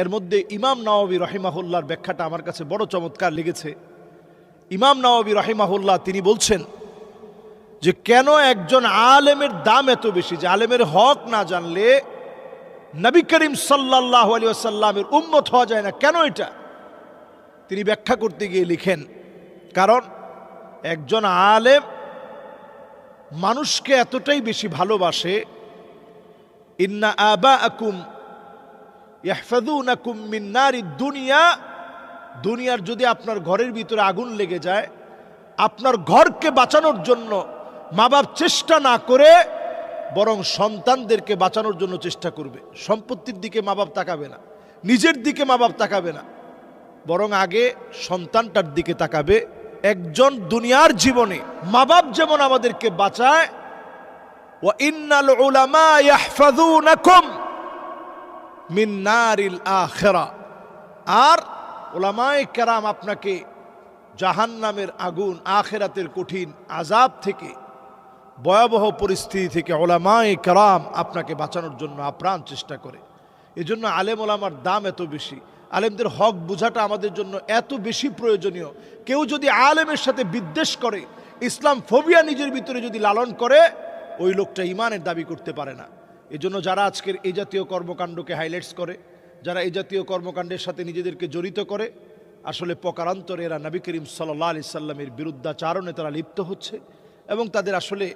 এর মধ্যে ইমাম নওয়াবী রহিমাহুল্লার ব্যাখ্যাটা আমার কাছে বড় চমৎকার লেগেছে। ইমাম নওয়াবী রহিমাহুল্লাহ তিনি বলছেন যে কেন একজন আলেমের দাম এত বেশি, যে আলেমের হক না জানলে নবী করিম সাল্লাহ আলী আসাল্লামের উম্মত হওয়া যায় না। কেন এটা? তিনি ব্যাখ্যা করতে গিয়ে লিখেন, কারণ একজন আলেম মানুষকে এতটাই বেশি ভালোবাসে, ইন্না আবা আকুম ইয়াহফাদুনাকুম মিন নারি দুনিয়া, দুনিয়ার যদি আপনার ঘরের ভিতরে আগুন লেগে যায়, আপনার ঘরকে বাঁচানোর জন্য মা বাপ চেষ্টা না করে, বরং সন্তানদেরকে বাঁচানোর জন্য চেষ্টা করবে। সম্পত্তির দিকে মা বাপ তাকাবে না, নিজের দিকে মা বাপ তাকাবে না, বরং আগে সন্তানটার দিকে তাকাবে। একজন দুনিয়ার জীবনে মা বাপ যেমন আমাদেরকে বাঁচায় ও ইন্নাল উলামা ইয়াহফাযুনাকুম মিন নারিল আখিরা। আর ওলামায়ে কেরাম আপনাকে জাহান্নামের আগুন, আখেরাতের কঠিন আজাব থেকে, ভয়াবহ পরিস্থিতি থেকে ওলামায়ে কেরাম আপনাকে বাঁচানোর জন্য আপ্রাণ চেষ্টা করে। এজন্য আলেম ওলামার দাম এত বেশি। আলেমদের হক বোঝাটা আমাদের জন্য এত বেশি প্রয়োজনীয়। কেউ যদি আলেমের সাথে বিদ্বেষ করে, ইসলাম ফোবিয়া নিজের ভিতরে যদি লালন করে, ওই লোকটা ইমানের দাবি করতে পারে না। এজন্য যারা আজকের এই জাতীয় কর্মকাণ্ডকে হাইলাইটস করে, যারা এই জাতীয় কর্মকাণ্ডের সাথে নিজেদেরকে জড়িত করে, আসলে পকারান্তরে এরা নবী করিম সাল্লাহ আলি সাল্লামের বিরুদ্ধাচারণে তারা লিপ্ত হচ্ছে এবং তাদের আসলে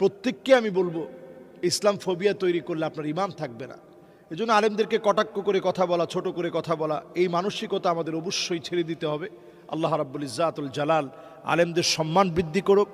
প্রত্যেককে আমি বলব, ইসলাম ফোবিয়া তৈরি করলে আপনার ইমান থাকবে না। এজন্য আলেমদেরকে কটাক্ষ করে কথা বলা, ছোট করে কথা বলা, এই মানসিকতা আমাদের অবশ্যই ছেড়ে দিতে হবে। আল্লাহ রাব্বুল ইজাতুল জালাল আলেমদের সম্মান বৃদ্ধি করুক।